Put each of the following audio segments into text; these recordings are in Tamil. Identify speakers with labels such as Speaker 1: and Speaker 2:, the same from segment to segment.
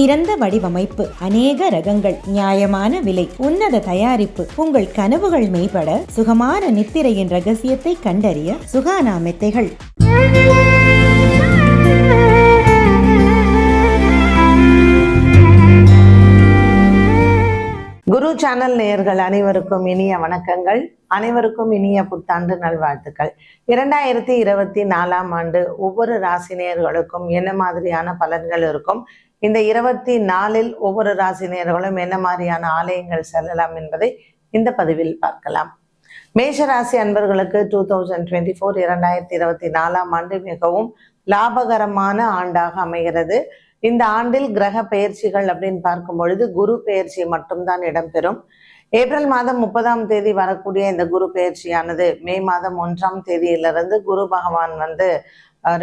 Speaker 1: சிறந்த வடிவமைப்பு அநேக ரகங்கள் நியாயமான விலை உன்னத தயாரிப்பு உங்கள் கனவுகள் மேம்பட சுகமான நித்திரையின் ரகசியத்தை கண்டறிய சுகானா மெத்தைகள்.
Speaker 2: குரு சேனல் நேயர்கள் அனைவருக்கும் இனிய வணக்கங்கள். அனைவருக்கும் இனிய புத்தாண்டு நல்வாழ்த்துக்கள். இரண்டாயிரத்தி இருபத்தி நாலாம் ஆண்டு ஒவ்வொரு ராசி நேயர்களுக்கும் என்ன மாதிரியான பலன்கள் இருக்கும்? இந்த இருபத்தி நாலில் ஒவ்வொரு ராசி நேர்களும் என்ன மாதிரியான ஆலயங்கள் செல்லலாம் என்பதை இந்த பதிவில் பார்க்கலாம். மேஷ ராசி அன்பர்களுக்கு டூ தௌசண்ட் டுவெண்ட்டி ஃபோர் இரண்டாயிரத்தி இருபத்தி நாலாம் ஆண்டு மிகவும் லாபகரமான ஆண்டாக அமைகிறது. இந்த ஆண்டில் கிரக பெயர்ச்சிகள் அப்படின்னு பார்க்கும் பொழுது குரு பெயர்ச்சி மட்டும்தான் இடம்பெறும். ஏப்ரல் மாதம் முப்பதாம் தேதி வரக்கூடிய இந்த குரு பெயர்ச்சியானது மே மாதம் ஒன்றாம் தேதியிலிருந்து குரு பகவான் வந்து அஹ்,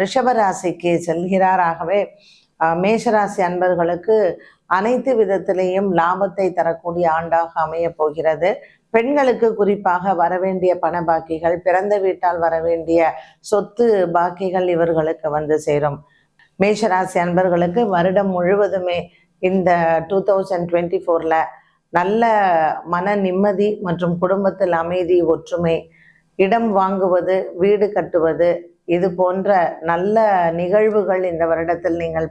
Speaker 2: செல்கிறாராகவே மேஷராசி அன்பர்களுக்கு அனைத்து விதத்திலேயும் லாபத்தை தரக்கூடிய ஆண்டாக அமைய போகிறது. பெண்களுக்கு குறிப்பாக வரவேண்டிய பண பாக்கிகள் பிறந்த வீட்டால் வரவேண்டிய சொத்து பாக்கிகள் இவர்களுக்கு வந்து சேரும். மேஷராசி அன்பர்களுக்கு வருடம் முழுவதுமே இந்த டூ தௌசண்ட் டுவெண்ட்டி ஃபோரில் நல்ல மன நிம்மதி மற்றும் குடும்பத்தில் அமைதி ஒற்றுமை இடம் வாங்குவது வீடு கட்டுவது இது போன்ற நல்ல நிகழ்வுகள் இந்த வருடத்தில் நீங்கள்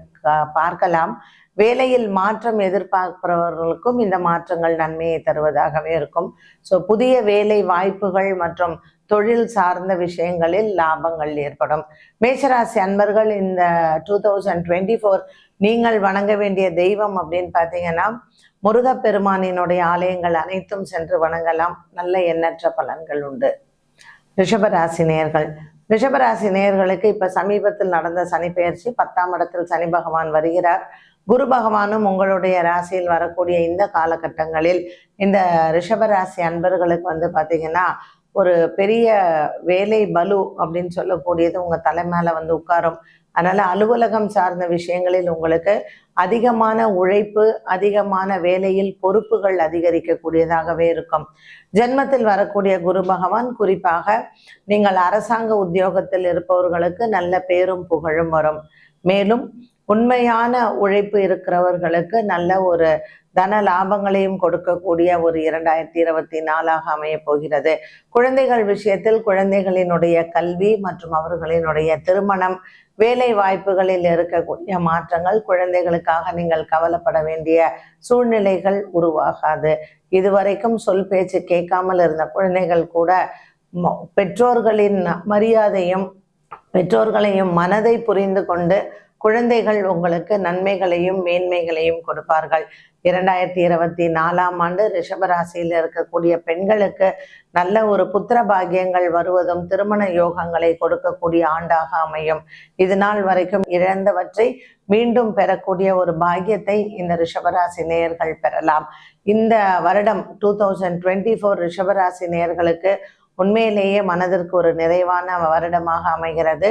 Speaker 2: பார்க்கலாம். வேலையில் மாற்றம் எதிர்பார்க்கிறவர்களுக்கும் இந்த மாற்றங்கள் நன்மையை தருவதாகவே இருக்கும். ஸோ புதிய வேலை வாய்ப்புகள் மற்றும் தொழில் சார்ந்த விஷயங்களில் லாபங்கள் ஏற்படும். மேஷராசி அன்பர்கள் இந்த டூ தௌசண்ட் டுவெண்ட்டி ஃபோர் நீங்கள் வணங்க வேண்டிய தெய்வம் அப்படின்னு பார்த்தீங்கன்னா முருகப்பெருமானினுடைய ஆலயங்கள் அனைத்தும் சென்று வணங்கலாம். நல்ல எண்ணற்ற பலன்கள் உண்டு. ரிஷபராசினியர்கள் ரிஷபராசி நேயர்களுக்கு இப்ப சமீபத்தில் நடந்த சனி பெயர்ச்சி பத்தாம் இடத்தில் சனி பகவான் வருகிறார். குரு பகவானும் உங்களுடைய ராசியில் வரக்கூடிய இந்த காலகட்டங்களில் இந்த ரிஷபராசி அன்பர்களுக்கு வந்து பாத்தீங்கன்னா ஒரு பெரிய வேலை பலு அப்படின்னு சொல்லக்கூடியது உங்க தலை மேல வந்து உட்காரும். அதனால அலுவலகம் சார்ந்த விஷயங்களில் உங்களுக்கு அதிகமான உழைப்பு அதிகமான வேலையில் பொறுப்புகள் அதிகரிக்கக்கூடியதாகவே இருக்கும். ஜென்மத்தில் வரக்கூடிய குரு பகவான் குறிப்பாக நீங்கள் அரசாங்க உத்தியோகத்தில் இருப்பவர்களுக்கு நல்ல பேரும் புகழும் வரும். மேலும் உண்மையான உழைப்பு இருக்கிறவர்களுக்கு நல்ல ஒரு தன லாபங்களையும் கொடுக்கக்கூடிய ஒரு இரண்டாயிரத்தி இருபத்தி நாலாக அமைய போகிறது. குழந்தைகள் விஷயத்தில் குழந்தைகளினுடைய கல்வி மற்றும் அவர்களினுடைய திருமணம் வேலை வாய்ப்புகளில் இருக்கக்கூடிய மாற்றங்கள் குழந்தைகளுக்காக நீங்கள் கவலைப்பட வேண்டிய சூழ்நிலைகள் உருவாகாது. இதுவரைக்கும் சொல் பேச்சு கேட்காமல் இருந்த குழந்தைகள் கூட பெற்றோர்களின் மரியாதையும் பெற்றோர்களையும் மனதை புரிந்து கொண்டு குழந்தைகள் உங்களுக்கு நன்மைகளையும் மேன்மைகளையும் கொடுப்பார்கள். இரண்டாயிரத்தி இருபத்தி நாலாம் ஆண்டு ரிஷபராசியில் இருக்கக்கூடிய பெண்களுக்கு நல்ல ஒரு புத்திர பாகியங்கள் வருவதும் திருமண யோகங்களை கொடுக்கக்கூடிய ஆண்டாக அமையும். இது நாள் வரைக்கும் இழந்தவற்றை மீண்டும் பெறக்கூடிய ஒரு பாக்கியத்தை இந்த ரிஷபராசி நேயர்கள் பெறலாம். இந்த வருடம் டூ தௌசண்ட் டுவெண்ட்டி ஃபோர் ரிஷபராசி நேயர்களுக்கு உண்மையிலேயே மனதிற்கு ஒரு நிறைவான வருடமாக அமைகிறது.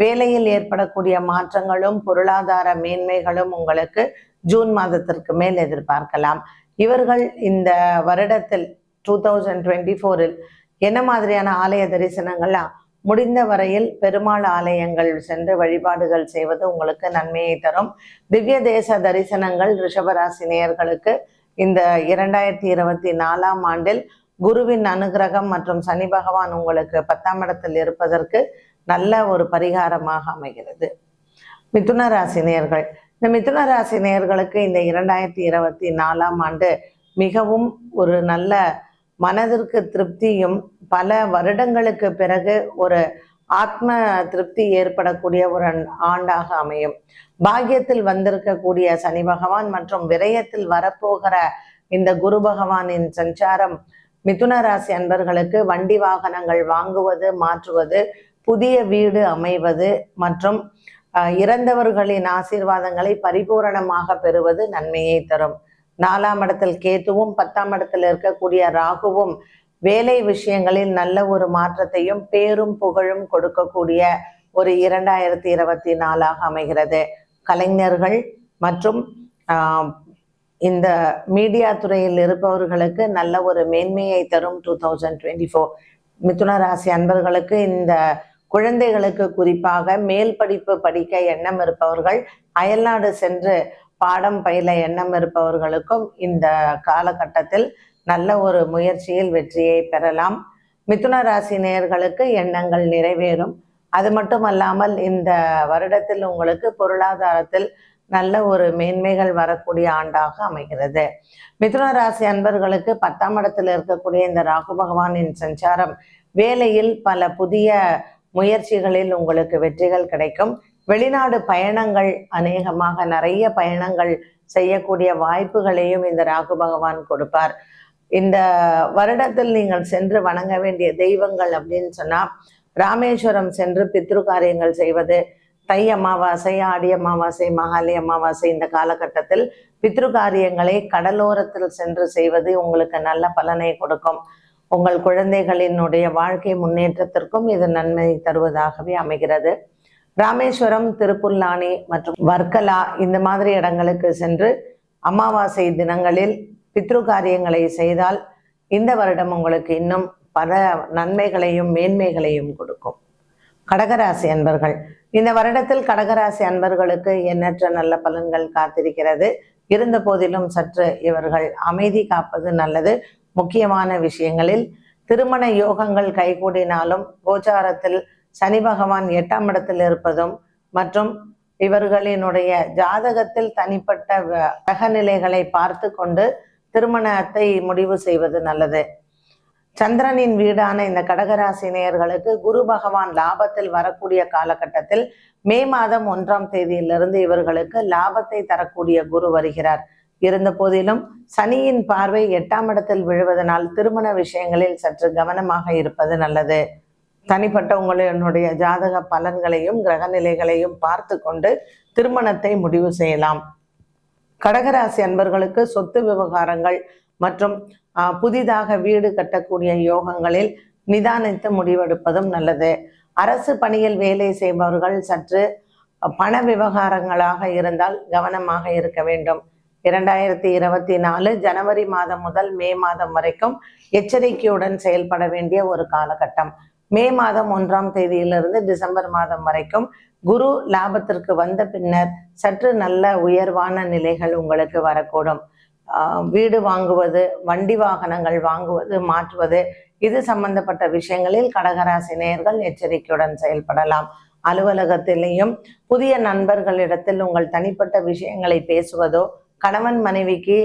Speaker 2: வேலையில் ஏற்படக்கூடிய மாற்றங்களும் பொருளாதார மேன்மைகளும் உங்களுக்கு ஜூன் மாதத்திற்கு மேல் எதிர்பார்க்கலாம். இவர்கள் இந்த வருடத்தில் டூ தௌசண்ட் டுவெண்ட்டி ஃபோரில் என்ன மாதிரியான ஆலய தரிசனங்கள்லாம் முடிந்த வரையில் பெருமாள் ஆலயங்கள் சென்று வழிபாடுகள் செய்வது உங்களுக்கு நன்மையை தரும். திவ்ய தேச தரிசனங்கள் ரிஷபராசி நேயர்களுக்கு இந்த இரண்டாயிரத்தி இருபத்தி நாலாம் ஆண்டில் குருவின் அனுகிரகம் மற்றும் சனி பகவான் உங்களுக்கு பத்தாம் இடத்தில் இருப்பதற்கு நல்ல ஒரு பரிகாரமாக அமைகிறது. மிதுன ராசி நேர்கள். இந்த மிதுன ராசி நேர்களுக்கு இந்த இரண்டாயிரத்தி இருபத்தி நாலாம் ஆண்டு மிகவும் ஒரு நல்ல மனதிற்கு திருப்தியும் பல வருடங்களுக்கு பிறகு ஒரு ஆத்ம திருப்தி ஏற்படக்கூடிய ஒரு ஆண்டாக அமையும். பாக்கியத்தில் வந்திருக்கக்கூடிய சனி பகவான் மற்றும் விரயத்தில் வரப்போகிற இந்த குரு பகவானின் சஞ்சாரம் மிதுன ராசி அன்பர்களுக்கு வண்டி வாகனங்கள் வாங்குவது மாற்றுவது புதிய வீடு அமைவது மற்றும் இறந்தவர்களின் ஆசீர்வாதங்களை பரிபூரணமாக பெறுவது நன்மையை தரும். நாலாம் இடத்தில் கேத்துவும் பத்தாம் இடத்தில் இருக்கக்கூடிய ராகுவும் வேலை விஷயங்களில் நல்ல ஒரு மாற்றத்தையும் பேரும் புகழும் கொடுக்கக்கூடிய ஒரு இரண்டாயிரத்தி இருபத்தி நாலாக அமைகிறது. கலைஞர்கள் மற்றும் ஆஹ், இந்த மீடியா துறையில் இருப்பவர்களுக்கு நல்ல ஒரு மேன்மையை தரும் டூ தௌசண்ட் டுவெண்ட்டி ஃபோர். மிதுன ராசி அன்பர்களுக்கு இந்த குழந்தைகளுக்கு குறிப்பாக மேல் படிப்பு படிக்க எண்ணம் இருப்பவர்கள் அயல்நாடு சென்று பாடம் பயில எண்ணம் இருப்பவர்களுக்கும் இந்த காலகட்டத்தில் நல்ல ஒரு முயற்சியில் வெற்றியை பெறலாம். மிதுன ராசி நேயர்களுக்கு எண்ணங்கள் நிறைவேறும். அது மட்டுமல்லாமல் இந்த வருடத்தில் உங்களுக்கு பொருளாதாரத்தில் நல்ல ஒரு மேன்மைகள் வரக்கூடிய ஆண்டாக அமைகிறது. மிதுன ராசி அன்பர்களுக்கு பத்தாம் இடத்தில் இருக்கக்கூடிய இந்த ராகு பகவானின் சஞ்சாரம் வேலையில் பல புதிய முயற்சிகளில் உங்களுக்கு வெற்றிகள் கிடைக்கும். வெளிநாடு பயணங்கள் அநேகமாக நிறைய பயணங்கள் செய்யக்கூடிய வாய்ப்புகளையும் இந்த ராகு பகவான் கொடுப்பார். இந்த வருடத்தில் நீங்கள் சென்று வணங்க வேண்டிய தெய்வங்கள் அப்படின்னு சொன்னா ராமேஸ்வரம் சென்று பித்ரு காரியங்கள் செய்வது தை அமாவாசை ஆடி அமாவாசை மகாலி அமாவாசை இந்த காலகட்டத்தில் பித்ரு காரியங்களை கடலோரத்தில் சென்று செய்வது உங்களுக்கு நல்ல பலனை கொடுக்கும். உங்கள் குழந்தைகளினுடைய வாழ்க்கை முன்னேற்றத்திற்கும் இது நன்மை தருவதாகவே அமைகிறது. ராமேஸ்வரம் திருப்புல்லானி மற்றும் வர்க்கலா இந்த மாதிரி இடங்களுக்கு சென்று அமாவாசை தினங்களில் பித்ரு காரியங்களை செய்தால் இந்த வருடம் உங்களுக்கு இன்னும் பல நன்மைகளையும் மேன்மைகளையும் கொடுக்கும். கடகராசி அன்பர்கள் இந்த வருடத்தில் கடகராசி அன்பர்களுக்கு எண்ணற்ற நல்ல பலன்கள் காத்திருக்கிறது. இருந்த போதிலும் சற்று இவர்கள் அமைதி காப்பது நல்லது. முக்கியமான விஷயங்களில் திருமண யோகங்கள் கைகூடினாலும் கோச்சாரத்தில் சனி பகவான் எட்டாம் இடத்தில் இருப்பதும் மற்றும் இவர்களினுடைய ஜாதகத்தில் தனிப்பட்ட வ- கிரகநிலைகளை பார்த்து கொண்டு திருமணத்தை முடிவு செய்வது நல்லது. சந்திரனின் வீடான இந்த கடகராசி நேயர்களுக்கு குரு பகவான் லாபத்தில் வரக்கூடிய காலகட்டத்தில் மே மாதம் ஒன்றாம் தேதியிலிருந்து இவர்களுக்கு லாபத்தை தரக்கூடிய குரு வருகிறார். இருந்த போதிலும் சனியின் பார்வை எட்டாம் இடத்தில் விழுவதனால் திருமண விஷயங்களில் சற்று கவனமாக இருப்பது நல்லது. தனிப்பட்ட உங்களுடைய ஜாதக பலன்களையும் கிரகநிலைகளையும் பார்த்து கொண்டு திருமணத்தை முடிவு செய்யலாம். கடகராசி அன்பர்களுக்கு சொத்து விவகாரங்கள் மற்றும் ஆஹ், புதிதாக வீடு கட்டக்கூடிய யோகங்களில் நிதானித்து முடிவெடுப்பதும் நல்லது. அரசு பணியில் வேலை செய்பவர்கள் சற்று பண விவகாரங்களாக இருந்தால் கவனமாக இருக்க வேண்டும். இரண்டாயிரத்தி இருபத்தி நாலு ஜனவரி மாதம் முதல் மே மாதம் வரைக்கும் எச்சரிக்கையுடன் செயல்பட வேண்டிய ஒரு காலகட்டம். மே மாதம் ஒன்றாம் தேதியிலிருந்து டிசம்பர் மாதம் வரைக்கும் குரு லாபத்திற்கு வந்த பின்னர் சற்று நல்ல உயர்வான நிலைகள் உங்களுக்கு வரக்கூடும். ஆஹ் வீடு வாங்குவது வண்டி வாகனங்கள் வாங்குவது மாற்றுவது இது சம்பந்தப்பட்ட விஷயங்களில் கடகராசி நேர்கள் எச்சரிக்கையுடன் செயல்படலாம். அலுவலகத்திலையும் புதிய நண்பர்களிடத்தில் உங்கள் தனிப்பட்ட விஷயங்களை பேசுவதோ கணவன் மனைவிக்கு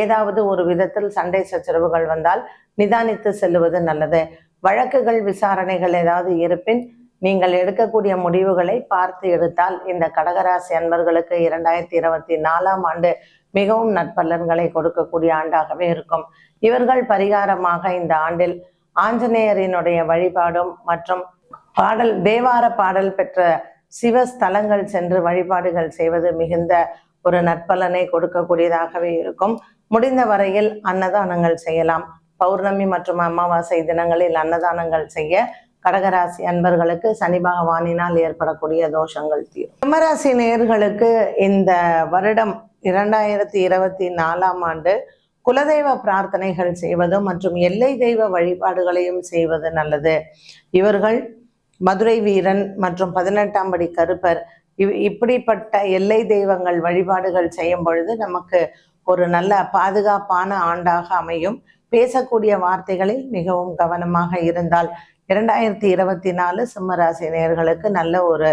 Speaker 2: ஏதாவது ஒரு விதத்தில் சண்டை சச்சரவுகள் வந்தால் நிதானித்து செல்லுவது நல்லது. வழக்குகள் விசாரணைகள் ஏதாவது இருப்பின் நீங்கள் எடுக்கக்கூடிய முடிவுகளை பார்த்து எடுத்தால் இந்த கடகராசி அன்பர்களுக்கு இரண்டாயிரத்தி இருபத்தி நாலாம் ஆண்டு மிகவும் நற்பலன்களை கொடுக்கக்கூடிய ஆண்டாகவே இருக்கும். இவர்கள் பரிகாரமாக இந்த ஆண்டில் ஆஞ்சநேயரினுடைய வழிபாடும் மற்றும் பாடல் தேவார பாடல் பெற்ற சிவஸ்தலங்கள் சென்று வழிபாடுகள் செய்வது மிகுந்த ஒரு நற்பலனை கொடுக்கக்கூடியதாகவே இருக்கும். முடிந்த வரையில் அன்னதானங்கள் செய்யலாம். பௌர்ணமி மற்றும் அமாவாசை தினங்களில் அன்னதானங்கள் செய்ய கடகராசி அன்பர்களுக்கு சனி பகவானினால் ஏற்படக்கூடிய தோஷங்கள் தீரும். சிம்மராசி நேர்களுக்கு இந்த வருடம் இரண்டாயிரத்தி இருபத்தி நாலாம் ஆண்டு குலதெய்வ பிரார்த்தனைகள் செய்வது மற்றும் எல்லை தெய்வ வழிபாடுகளையும் செய்வது நல்லது. இவர்கள் மதுரை வீரன் மற்றும் பதினெட்டாம் படி கருப்பர். இப்படிப்பட்ட எல்லை தெய்வங்கள் வழிபாடுகள் செய்யும் பொழுது நமக்கு ஒரு நல்ல பாதுகாப்பான ஆண்டாக அமையும். பேசக்கூடிய வார்த்தைகளில் மிகவும் கவனமாக இருந்தால் இரண்டாயிரத்தி இருபத்தி நாலு சிம்மராசி நேர்களுக்கு நல்ல ஒரு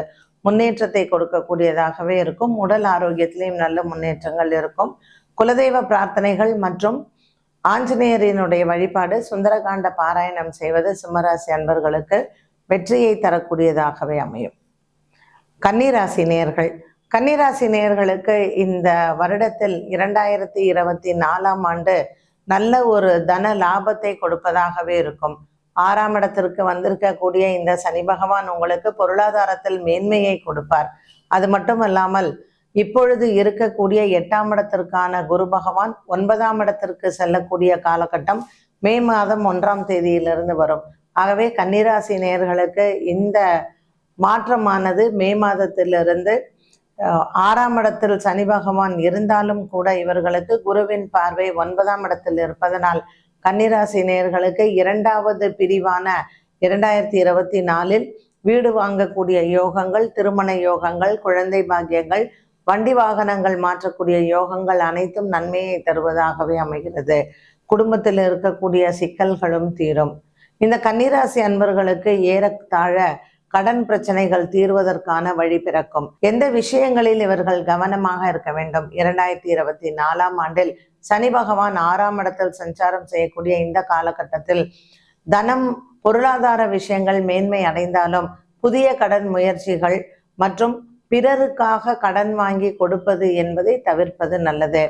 Speaker 2: முன்னேற்றத்தை கொடுக்கக்கூடியதாகவே இருக்கும். உடல் ஆரோக்கியத்திலையும் நல்ல முன்னேற்றங்கள் இருக்கும். குலதெய்வ பிரார்த்தனைகள் மற்றும் ஆஞ்சநேயரினுடைய வழிபாடு சுந்தரகாண்ட பாராயணம் செய்வது சிம்மராசி அன்பர்களுக்கு வெற்றியை தரக்கூடியதாகவே அமையும். கன்னிராசி நேயர்கள். கன்னிராசி நேயர்களுக்கு இந்த வருடத்தில் இரண்டாயிரத்தி இருபத்தி நாலாம் ஆண்டு நல்ல ஒரு தன லாபத்தை கொடுப்பதாகவே இருக்கும். ஆறாம் இடத்திற்கு வந்திருக்கக்கூடிய இந்த சனி பகவான் உங்களுக்கு பொருளாதாரத்தில் மேன்மையை கொடுப்பார். அது மட்டுமல்லாமல் இப்பொழுது இருக்கக்கூடிய எட்டாம் இடத்திற்கான குரு பகவான் ஒன்பதாம் இடத்திற்கு செல்லக்கூடிய காலகட்டம் மே மாதம் ஒன்றாம் தேதியிலிருந்து வரும். ஆகவே கன்னிராசி நேயர்களுக்கு இந்த மாற்றமானது மே மாதத்திலிருந்து ஆறாம் இடத்தில் சனி பகவான் இருந்தாலும் கூட இவர்களுக்கு குருவின் பார்வை ஒன்பதாம் இடத்தில் இருப்பதனால் கன்னிராசி நேயர்களுக்கு இரண்டாவது பிரிவான இரண்டாயிரத்தி இருபத்தி நாலில் வீடு வாங்கக்கூடிய யோகங்கள் திருமண யோகங்கள் குழந்தை பாக்கியங்கள் வண்டி வாகனங்கள் மாற்றக்கூடிய யோகங்கள் அனைத்தும் நன்மையை தருவதாகவே அமைகிறது. குடும்பத்தில் இருக்கக்கூடிய சிக்கல்களும் தீரும். இந்த கன்னிராசி அன்பர்களுக்கு ஏறத்தாழ கடன் பிரச்சனைகள் தீர்வதற்கான வழி பிறக்கும். எந்த விஷயங்களில் இவர்கள் கவனமாக இருக்க வேண்டும்? இரண்டாயிரத்தி இருபத்தி நாலாம் ஆண்டில் சனி பகவான் ஆறாம் இடத்தில் சஞ்சாரம் செய்யக்கூடிய இந்த காலகட்டத்தில் தனம் பொருளாதார விஷயங்கள் மேன்மை அடைந்தாலும் புதிய கடன் முயற்சிகள் மற்றும் பிறருக்காக கடன் வாங்கி கொடுப்பது என்பதை தவிர்ப்பது நல்லது.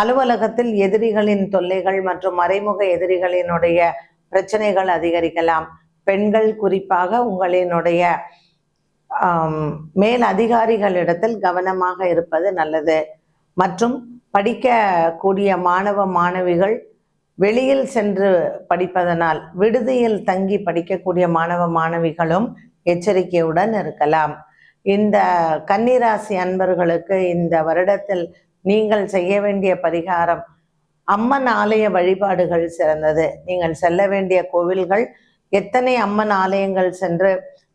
Speaker 2: அலுவலகத்தில் எதிரிகளின் தொல்லைகள் மற்றும் மறைமுக எதிரிகளினுடைய பிரச்சனைகள் அதிகரிக்கலாம். பெண்கள் குறிப்பாக உங்களினுடைய மேல் அதிகாரிகளிடத்தில் கவனமாக இருப்பது நல்லது. மற்றும் படிக்கக்கூடிய மாணவ மாணவிகள் வெளியில் சென்று படிப்பதனால் விடுதியில் தங்கி படிக்கக்கூடிய மாணவ மாணவிகளும் எச்சரிக்கையுடன் இருக்கலாம். இந்த கன்னிராசி அன்பர்களுக்கு இந்த வருடத்தில் நீங்கள் செய்ய வேண்டிய பரிகாரம் அம்மன் ஆலய வழிபாடுகள் சிறந்தது. நீங்கள் செல்ல வேண்டிய கோவில்கள் எத்தனை அம்மன் ஆலயங்கள் சென்று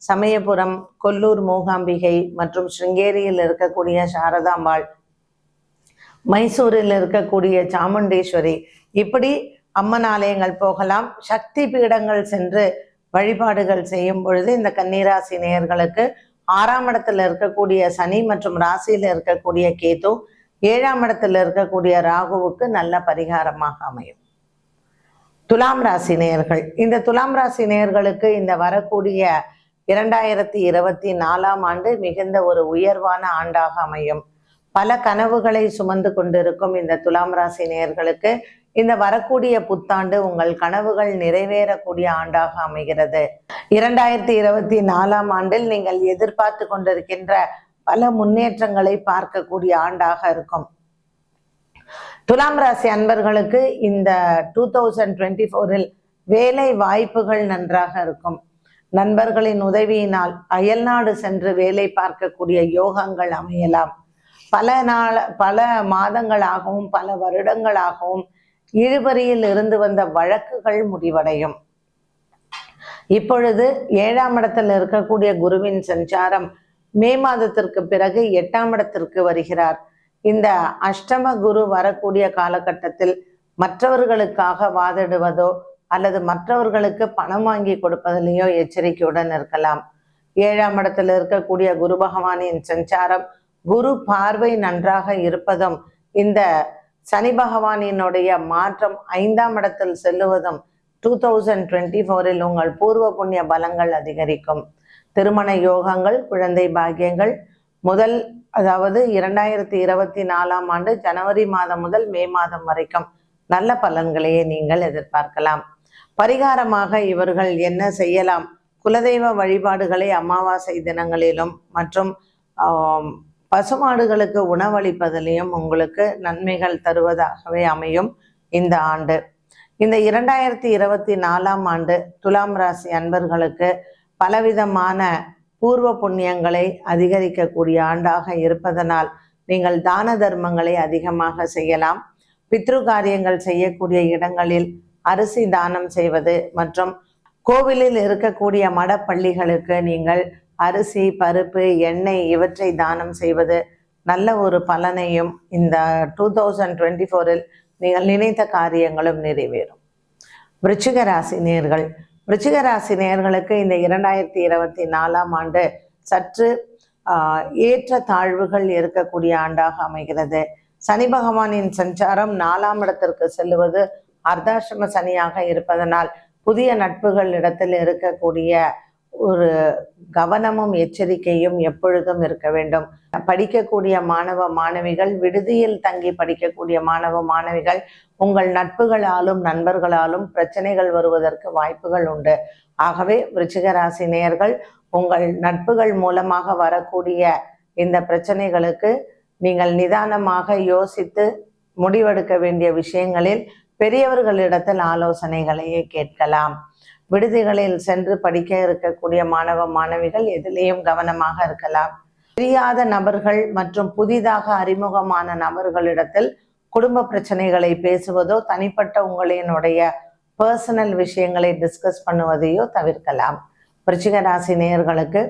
Speaker 2: சமயபுரம் கொல்லூர் மூகாம்பிகை மற்றும் ஸ்ருங்கேரியில் இருக்கக்கூடிய சாரதாம்பாள் மைசூரில் இருக்கக்கூடிய சாமுண்டேஸ்வரி இப்படி அம்மன் ஆலயங்கள் போகலாம். சக்தி பீடங்கள் சென்று வழிபாடுகள் செய்யும் பொழுது இந்த கன்னிராசி நேயர்களுக்கு ஆறாம் இடத்துல இருக்கக்கூடிய சனி மற்றும் ராசியில இருக்கக்கூடிய கேது ஏழாம் இடத்துல இருக்கக்கூடிய ராகுவுக்கு நல்ல பரிகாரமாக அமையும். துலாம் ராசி நேயர்கள். இந்த துலாம் ராசி நேயர்களுக்கு இந்த வரக்கூடிய இரண்டாயிரத்தி இருபத்தி நாலாம் ஆண்டு மிகுந்த ஒரு உயர்வான ஆண்டாக அமையும். பல கனவுகளை சுமந்து கொண்டிருக்கும் இந்த துலாம் ராசி நேயர்களுக்கு இந்த வரக்கூடிய புத்தாண்டு உங்கள் கனவுகள் நிறைவேறக்கூடிய ஆண்டாக அமைகிறது. இரண்டாயிரத்தி இருபத்தி நாலாம் ஆண்டில் நீங்கள் எதிர்பார்த்து கொண்டிருக்கின்ற பல முன்னேற்றங்களை பார்க்கக்கூடிய ஆண்டாக இருக்கும். துலாம் ராசி அன்பர்களுக்கு இந்த டூ தௌசண்ட் டுவெண்ட்டி ஃபோரில் வேலை வாய்ப்புகள் நன்றாக இருக்கும். நண்பர்களின் உதவியினால் அயல்நாடு சென்று வேலை பார்க்கக்கூடிய யோகங்கள் அமையலாம். பல நாள் பல மாதங்களாகவும் பல வருடங்களாகவும் இழுபறியில் இருந்து வந்த வழக்குகள் முடிவடையும். இப்பொழுது ஏழாம் இடத்தில் இருக்கக்கூடிய குருவின் சஞ்சாரம் மே மாதத்திற்கு பிறகு எட்டாம் இடத்திற்கு வருகிறார். இந்த அஷ்டம குரு வரக்கூடிய காலகட்டத்தில் மற்றவர்களுக்காக வாதிடுவதோ அல்லது மற்றவர்களுக்கு பணம் வாங்கி கொடுப்பதிலேயோ எச்சரிக்கையுடன் இருக்கலாம். ஏழாம் இடத்தில் இருக்கக்கூடிய குரு பகவானின் சஞ்சாரம் குரு பார்வை நன்றாக இருப்பதும் இந்த சனி பகவானினுடைய மாற்றம் ஐந்தாம் இடத்தில் செல்லுவதும் டூ தௌசண்ட் டுவெண்ட்டி ஃபோரில் உங்கள் பூர்வ புண்ணிய பலங்கள் அதிகரிக்கும். திருமண யோகங்கள் குழந்தை பாக்கியங்கள் முதல் அதாவது இரண்டாயிரத்தி இருபத்தி நாலாம் ஆண்டு ஜனவரி மாதம் முதல் மே மாதம் வரைக்கும் நல்ல பலன்களையே நீங்கள் எதிர்பார்க்கலாம். பரிகாரமாக இவர்கள் என்ன செய்யலாம்? குலதெய்வ வழிபாடுகளை அமாவாசை தினங்களிலும் மற்றும் பசுமாடுகளுக்கு உணவளிப்பதிலையும் உங்களுக்கு நன்மைகள் தருவதாகவே அமையும் இந்த ஆண்டு. இந்த இரண்டாயிரத்தி இருபத்தி நாலாம் ஆண்டு துலாம் ராசி அன்பர்களுக்கு பலவிதமான பூர்வ புண்ணியங்களை அதிகரிக்கக்கூடிய ஆண்டாக இருப்பதனால் நீங்கள் தான தர்மங்களை அதிகமாக செய்யலாம். பித்ரு காரியங்கள் செய்யக்கூடிய இடங்களில் அரிசி தானம் செய்வது மற்றும் கோவிலில் இருக்கக்கூடிய மடப்பள்ளிகளுக்கு நீங்கள் அரிசி பருப்பு எண்ணெய் இவற்றை தானம் செய்வது நல்ல ஒரு பலனையும் இந்த டூ தௌசண்ட் டுவெண்ட்டி ஃபோரில் நீங்கள் நினைத்த காரியங்களும் நிறைவேறும். விருச்சிக ராசி விருச்சிகராசி நேர்களுக்கு இந்த இரண்டாயிரத்தி இருபத்தி நாலாம் ஆண்டு சற்று ஏற்ற தாழ்வுகள் இருக்கக்கூடிய ஆண்டாக அமைகிறது. சனி பகவானின் சஞ்சாரம் நாலாம் இடத்திற்கு செல்லுவது அர்த்தாசிரம சனியாக இருப்பதனால் புதிய நட்புகள் இடத்தில் இருக்கக்கூடிய ஒரு கவனமும் எச்சரிக்கையும் எப்பொழுதும் இருக்க வேண்டும். படிக்கக்கூடிய மாணவ மாணவிகள் விடுதியில் தங்கி படிக்கக்கூடிய மாணவ மாணவிகள் உங்கள் நட்புகளாலும் நண்பர்களாலும் பிரச்சனைகள் வருவதற்கு வாய்ப்புகள் உண்டு. ஆகவே விருச்சிகராசி நேயர்கள் உங்கள் நட்புகள் மூலமாக வரக்கூடிய இந்த பிரச்சனைகளுக்கு நீங்கள் நிதானமாக யோசித்து முடிவெடுக்க வேண்டிய விஷயங்களில் பெரியவர்களிடத்தில் ஆலோசனைகளையே கேட்கலாம். விடுதிகளில் சென்று படிக்க இருக்கக்கூடிய மாணவ மாணவிகள் எதிலேயும் கவனமாக இருக்கலாம். தெரியாத நபர்கள் மற்றும் புதிதாக அறிமுகமான நபர்களிடத்தில் குடும்ப பிரச்சனைகளை பேசுவதோ தனிப்பட்ட உங்களினுடைய பர்சனல் விஷயங்களை டிஸ்கஸ் பண்ணுவதையோ தவிர்க்கலாம். விருச்சிக ராசி நேயர்களுக்கு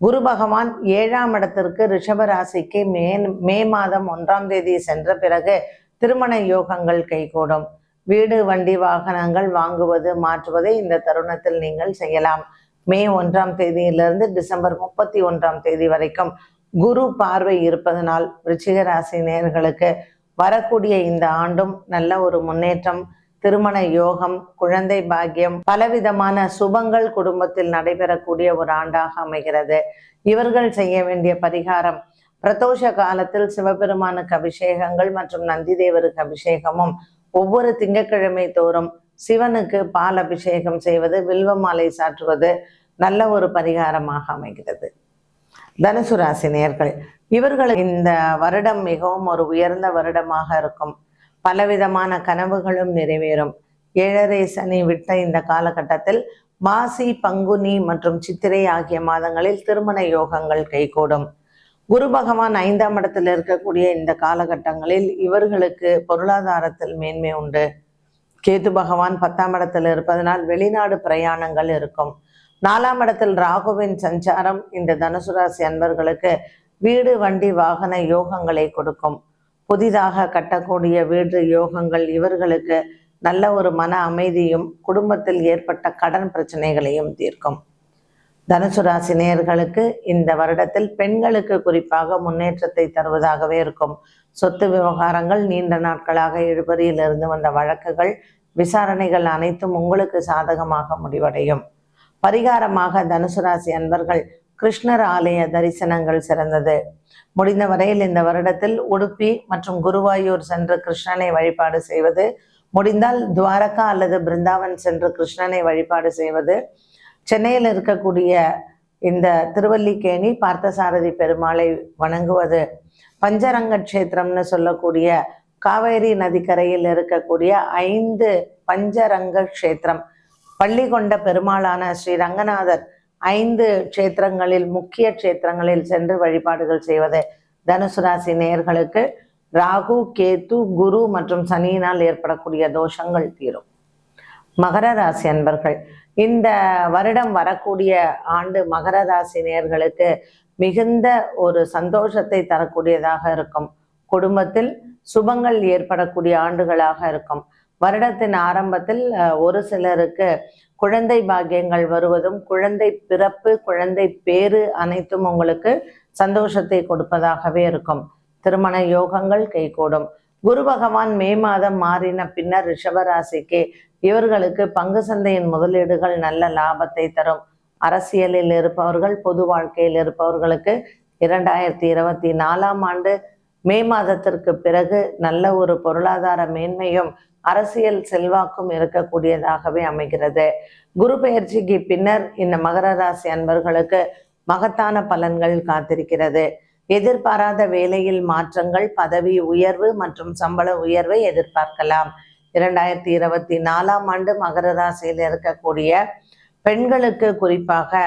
Speaker 2: குரு பகவான் ஏழாம் இடத்திற்கு ரிஷப ராசிக்கு மே மே மாதம் ஒன்றாம் தேதி சென்ற பிறகு திருமண யோகங்கள் கைகூடும். வீடு வண்டி வாகனங்கள் வாங்குவது மாற்றுவதை இந்த தருணத்தில் நீங்கள் செய்யலாம். மே ஒன்றாம் தேதியிலிருந்து டிசம்பர் முப்பத்தி ஒன்றாம் தேதி வரைக்கும் குரு பார்வை இருப்பதனால் விருச்சிக ராசி நேர்களுக்கு வரக்கூடிய இந்த ஆண்டும் நல்ல ஒரு முன்னேற்றம் திருமண யோகம் குழந்தை பாக்கியம் பலவிதமான சுபங்கள் குடும்பத்தில் நடைபெறக்கூடிய ஒரு ஆண்டாக அமைகிறது. இவர்கள் செய்ய வேண்டிய பரிகாரம் பிரதோஷ காலத்தில் சிவபெருமானுக்கு அபிஷேகங்கள் மற்றும் நந்தி தேவருக்கு அபிஷேகமும் ஒவ்வொரு திங்கட்கிழமை தோறும் சிவனுக்கு பால் அபிஷேகம் செய்வது வில்வ மாலை சாற்றுவது நல்ல ஒரு பரிகாரமாக அமைகிறது. தனுசு ராசி நேர்கள் இவர்கள் இந்த வருடம் மிகவும் ஒரு உயர்ந்த வருடமாக இருக்கும். பலவிதமான கனவுகளும் நிறைவேறும். ஏழரை சனி விட்ட இந்த காலகட்டத்தில் மாசி பங்குனி மற்றும் சித்திரை ஆகிய மாதங்களில் திருமண யோகங்கள் கைகூடும். குரு பகவான் ஐந்தாம் இடத்தில் இருக்கக்கூடிய இந்த காலகட்டங்களில் இவர்களுக்கு பொருளாதாரத்தில் மேன்மை உண்டு. கேது பகவான் பத்தாம் இடத்தில் இருப்பதனால் வெளிநாடு பிரயாணங்கள் இருக்கும். நாலாம் இடத்தில் ராகுவின் சஞ்சாரம் இந்த தனுசு ராசி அன்பர்களுக்கு வீடு வண்டி வாகன யோகங்களை கொடுக்கும். புதிதாக கட்டக்கூடிய வீடு யோகங்கள் இவர்களுக்கு நல்ல ஒரு மன அமைதியும் குடும்பத்தில் ஏற்பட்ட கடன் பிரச்சனைகளையும் தீர்க்கும். தனுசு ராசி நேயர்களுக்கு இந்த வருடத்தில் பெண்களுக்கு குறிப்பாக முன்னேற்றத்தை தருவதாகவே இருக்கும். சொத்து விவகாரங்கள் நீண்ட நாட்களாக இழுபறியில் இருந்து வந்த வழக்குகள் விசாரணைகள் அனைத்தும் உங்களுக்கு சாதகமாக முடிவடையும். பரிகாரமாக தனுசு ராசி அன்பர்கள் கிருஷ்ணர் ஆலய தரிசனங்கள் சிறந்தது. முடிந்த வரையில் இந்த வருடத்தில் உடுப்பி மற்றும் குருவாயூர் சென்று கிருஷ்ணனை வழிபாடு செய்வது முடிந்தால் துவாரகா அல்லது பிருந்தாவன் சென்று கிருஷ்ணனை வழிபாடு செய்வது சென்னையில் இருக்கக்கூடிய இந்த திருவல்லிக்கேணி பார்த்தசாரதி பெருமாளை வணங்குவது பஞ்சரங்க கஷேத்திரம்னு சொல்லக்கூடிய காவேரி நதிக்கரையில் இருக்கக்கூடிய ஐந்து பஞ்சரங்க கஷேத்திரம். பள்ளி கொண்ட பெருமாளான ஸ்ரீ ரங்கநாதர் ஐந்து க்ஷேத்திரங்களில் முக்கிய க்ஷேத்திரங்களில் சென்று வழிபாடுகள் செய்வது தனுசு ராசி நேயர்களுக்கு ராகு கேத்து குரு மற்றும் சனியினால் ஏற்படக்கூடிய தோஷங்கள் தீரும். மகர ராசி அன்பர்கள் இந்த வருடம் வரக்கூடிய ஆண்டு மகர ராசி நேர்களுக்கு மிகுந்த ஒரு சந்தோஷத்தை தரக்கூடியதாக இருக்கும். குடும்பத்தில் சுபங்கள் ஏற்படக்கூடிய ஆண்டுகளாக இருக்கும். வருடத்தின் ஆரம்பத்தில் ஒரு சிலருக்கு குழந்தை பாக்கியங்கள் வருவதும் குழந்தை பிறப்பு குழந்தை பேறு அனைத்தும் உங்களுக்கு சந்தோஷத்தை கொடுப்பதாகவே இருக்கும். திருமண யோகங்கள் கைகூடும். குரு பகவான் மே மாதம் மாறின பின்னர் ரிஷபராசிக்கு இவர்களுக்கு பங்கு சந்தையின் முதலீடுகள் நல்ல லாபத்தை தரும். அரசியலில் இருப்பவர்கள் பொது வாழ்க்கையில் இருப்பவர்களுக்கு இரண்டாயிரத்தி இருபத்தி நாலாம் ஆண்டு மே மாதத்திற்கு பிறகு நல்ல ஒரு பொருளாதார மேன்மையும் அரசியல் செல்வாக்கும் இருக்கக்கூடியதாகவே அமைகிறது. குரு பெயர்ச்சிக்கு பின்னர் இந்த மகர ராசி அன்பர்களுக்கு மகத்தான பலன்கள் காத்திருக்கிறது. எதிர்பாராத வேலையில் மாற்றங்கள் பதவி உயர்வு மற்றும் சம்பள உயர்வை எதிர்பார்க்கலாம். இரண்டாயிரத்தி இருபத்தி நாலாம் ஆண்டு மகர ராசியில் இருக்கக்கூடிய பெண்களுக்கு குறிப்பாக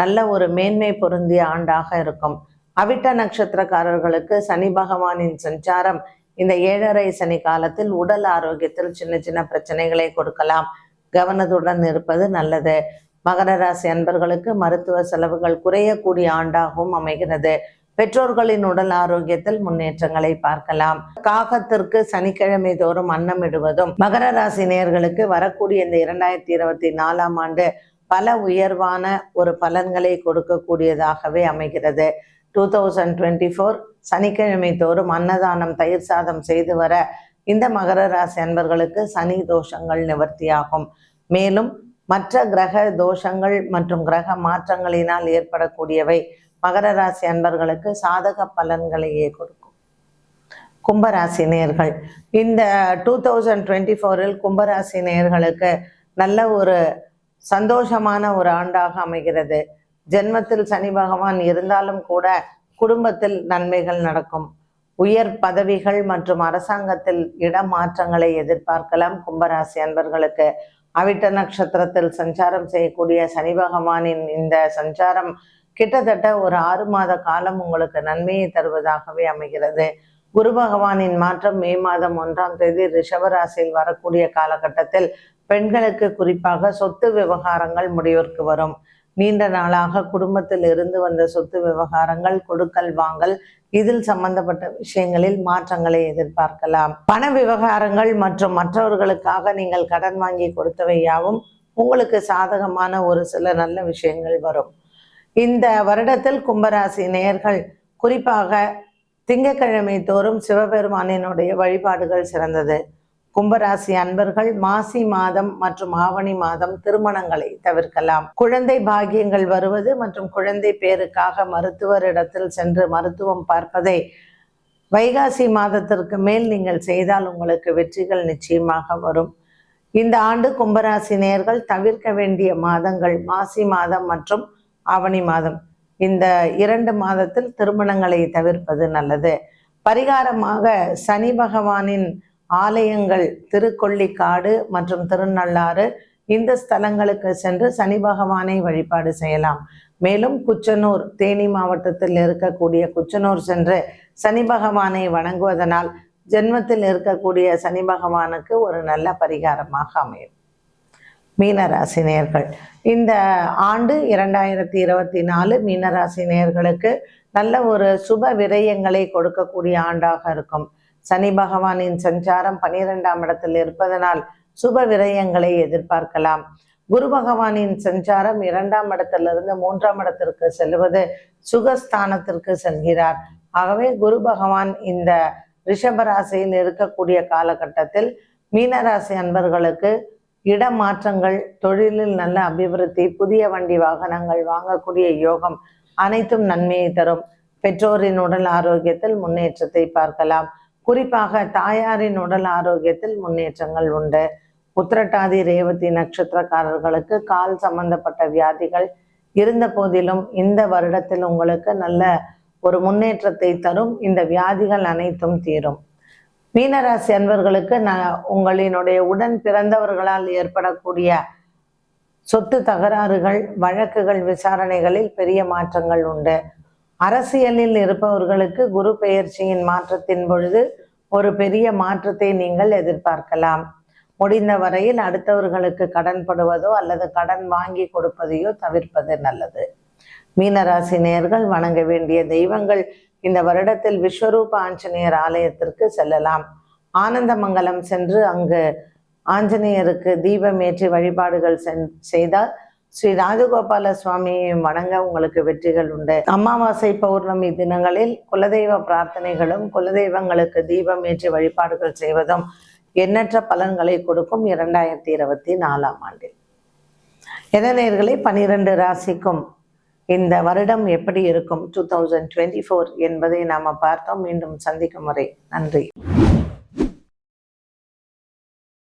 Speaker 2: நல்ல ஒரு மேன்மை பொருந்திய ஆண்டாக இருக்கும். அவிட்ட நட்சத்திரக்காரர்களுக்கு சனி பகவானின் சஞ்சாரம் இந்த ஏழரை சனி காலத்தில் உடல் ஆரோக்கியத்தில் சின்ன சின்ன பிரச்சனைகளை கொடுக்கலாம். கவனத்துடன் இருப்பது நல்லது. மகர ராசி அன்பர்களுக்கு மருத்துவ செலவுகள் குறையக்கூடிய ஆண்டாகவும் அமைகிறது. பெற்றோர்களின் உடல் ஆரோக்கியத்தில் முன்னேற்றங்களை பார்க்கலாம். காகத்திற்கு சனிக்கிழமை தோறும் அன்னமிடுவதும் மகர ராசி நேர்களுக்கு வரக்கூடிய இந்த இரண்டாயிரத்தி இருபத்தி நாலாம் ஆண்டு பல உயர்வான ஒரு பலன்களை கொடுக்கக்கூடியதாகவே அமைகிறது. டூ தௌசண்ட் டுவெண்ட்டி ஃபோர் சனிக்கிழமை தோறும் அன்னதானம் தயிர் சாதம் செய்து வர இந்த மகர ராசி அன்பர்களுக்கு சனி தோஷங்கள் நிவர்த்தியாகும். மேலும் மற்ற கிரக தோஷங்கள் மற்றும் கிரக மாற்றங்களினால் ஏற்படக்கூடியவை மகர ராசி அன்பர்களுக்கு சாதக பலன்களையே கொடுக்கும். கும்பராசி நேயர்கள் இந்த டூ தௌசண்ட் டுவெண்ட்டி ஃபோரில் கும்பராசி நேயர்களுக்கு நல்ல ஒரு சந்தோஷமான ஒரு ஆண்டாக அமைகிறது. ஜென்மத்தில் சனி பகவான் இருந்தாலும் கூட குடும்பத்தில் நன்மைகள் நடக்கும். உயர் பதவிகள் மற்றும் அரசாங்கத்தில் இடமாற்றங்களை எதிர்பார்க்கலாம் கும்பராசி அன்பர்களுக்கு. அவிட்ட நட்சத்திரத்தில் சஞ்சாரம் செய்யக்கூடிய சனி பகவானின் இந்த சஞ்சாரம் கிட்டத்தட்ட ஒரு ஆறு மாத காலம் உங்களுக்கு நன்மையை தருவதாகவே அமைகிறது. குரு பகவானின் மாற்றம் மே மாதம் ஒன்றாம் தேதி ரிஷபராசியில் வரக்கூடிய காலகட்டத்தில் பெண்களுக்கு குறிப்பாக சொத்து விவகாரங்கள் முடிவிற்கு வரும். நீண்ட நாளாக குடும்பத்தில் இருந்து வந்த சொத்து விவகாரங்கள் கொடுக்கல் வாங்கல் இதில் சம்பந்தப்பட்ட விஷயங்களில் மாற்றங்களை எதிர்பார்க்கலாம். பண விவகாரங்கள் மற்றும் மற்றவர்களுக்காக நீங்கள் கடன் வாங்கி கொடுத்தவை யாவும் உங்களுக்கு சாதகமான ஒரு சில நல்ல விஷயங்கள் வரும். இந்த வருடத்தில் கும்பராசி நேயர்கள் குறிப்பாக திங்கட்கிழமை தோறும் சிவபெருமானினுடைய வழிபாடுகள் சிறந்தது. கும்பராசி அன்பர்கள் மாசி மாதம் மற்றும் ஆவணி மாதம் திருமணங்களை தவிர்க்கலாம். குழந்தை பாகியங்கள் வருவது மற்றும் குழந்தை பேருக்காக மருத்துவரிடத்தில் சென்று மருத்துவம் பார்ப்பதை வைகாசி மாதத்திற்கு மேல் நீங்கள் செய்தால் உங்களுக்கு வெற்றிகள் நிச்சயமாக வரும். இந்த ஆண்டு கும்பராசி நேயர்கள் தவிர்க்க வேண்டிய மாதங்கள் மாசி மாதம் மற்றும் ஆவணி மாதம். இந்த இரண்டு மாதத்தில் திருமணங்களை தவிர்ப்பது நல்லது. பரிகாரமாக சனி பகவானின் ஆலயங்கள் திருக்கொள்ளிக்காடு மற்றும் திருநள்ளாறு இந்த ஸ்தலங்களுக்கு சென்று சனி பகவானை வழிபாடு செய்யலாம். மேலும் குச்சனூர் தேனி மாவட்டத்தில் இருக்கக்கூடிய குச்சனூர் சென்று சனி பகவானை வணங்குவதனால் ஜென்மத்தில் இருக்கக்கூடிய சனி பகவானுக்கு ஒரு நல்ல பரிகாரமாக அமையும். மீனராசி நேர்கள் இந்த ஆண்டு இரண்டாயிரத்தி இருபத்தி நாலு மீனராசி நேர்களுக்கு நல்ல ஒரு சுப விரயங்களை கொடுக்கக்கூடிய ஆண்டாக இருக்கும். சனி பகவானின் சஞ்சாரம் பனிரெண்டாம் இடத்தில் இருப்பதனால் சுப விரயங்களை எதிர்பார்க்கலாம். குரு பகவானின் சஞ்சாரம் இரண்டாம் இடத்திலிருந்து மூன்றாம் இடத்திற்கு செல்வது சுகஸ்தானத்திற்கு செல்கிறார். ஆகவே குரு பகவான் இந்த ரிஷபராசியில் இருக்கக்கூடிய காலகட்டத்தில் மீனராசி அன்பர்களுக்கு இடமாற்றங்கள் தொழிலில் நல்ல அபிவிருத்தி புதிய வண்டி வாகனங்கள் வாங்கக்கூடிய யோகம் அனைத்தும் நன்மையை தரும். பெற்றோரின் உடல் ஆரோக்கியத்தில் முன்னேற்றத்தை பார்க்கலாம். குறிப்பாக தாயாரின் உடல் ஆரோக்கியத்தில் முன்னேற்றங்கள் உண்டு. உத்திரட்டாதி ரேவதி நட்சத்திரக்காரர்களுக்கு கால் சம்பந்தப்பட்ட வியாதிகள் இருந்த போதிலும் இந்த வருடத்தில் உங்களுக்கு நல்ல ஒரு முன்னேற்றத்தை தரும். இந்த வியாதிகள் அனைத்தும் தீரும். மீனராசி அன்பர்களுக்கு நான் உங்களினுடைய உடன் பிறந்தவர்களால் ஏற்படக்கூடிய சொத்து தகராறுகள் வழக்குகள் விசாரணைகளில் பெரிய மாற்றங்கள் உண்டு. அரசியலில் இருப்பவர்களுக்கு குரு பெயர்ச்சியின் மாற்றத்தின் பொழுது ஒரு பெரிய மாற்றத்தை நீங்கள் எதிர்பார்க்கலாம். முடிந்த வரையில் அடுத்தவர்களுக்கு கடன்படுவதோ அல்லது கடன் வாங்கி கொடுப்பதையோ தவிர்ப்பது நல்லது. மீனராசி நேர்கள் வணங்க வேண்டிய தெய்வங்கள் இந்த வருடத்தில் விஸ்வரூப ஆஞ்சநேயர் ஆலயத்திற்கு செல்லலாம். ஆனந்தமங்கலம் சென்று அங்கு ஆஞ்சநேயருக்கு தீபம் ஏற்றி வழிபாடுகள் சென் செய்தால் ஸ்ரீ ராஜகோபால சுவாமியையும் வணங்க உங்களுக்கு வெற்றிகள் உண்டு. அமாவாசை பௌர்ணமி தினங்களில் குலதெய்வ பிரார்த்தனைகளும் குலதெய்வங்களுக்கு தீபம் ஏற்றி வழிபாடுகள் செய்வதும் எண்ணற்ற பலன்களை கொடுக்கும் இரண்டாயிரத்தி இருபத்தி நாலாம் ஆண்டில். எதனேர்களை பனிரெண்டு ராசிக்கும் இந்த வருடம் எப்படி இருக்கும்? டூ தௌசண்ட் டுவெண்ட்டி ஃபோர் என்பதை நாம் பார்த்தோம். மீண்டும் சந்திக்கும் வரை நன்றி.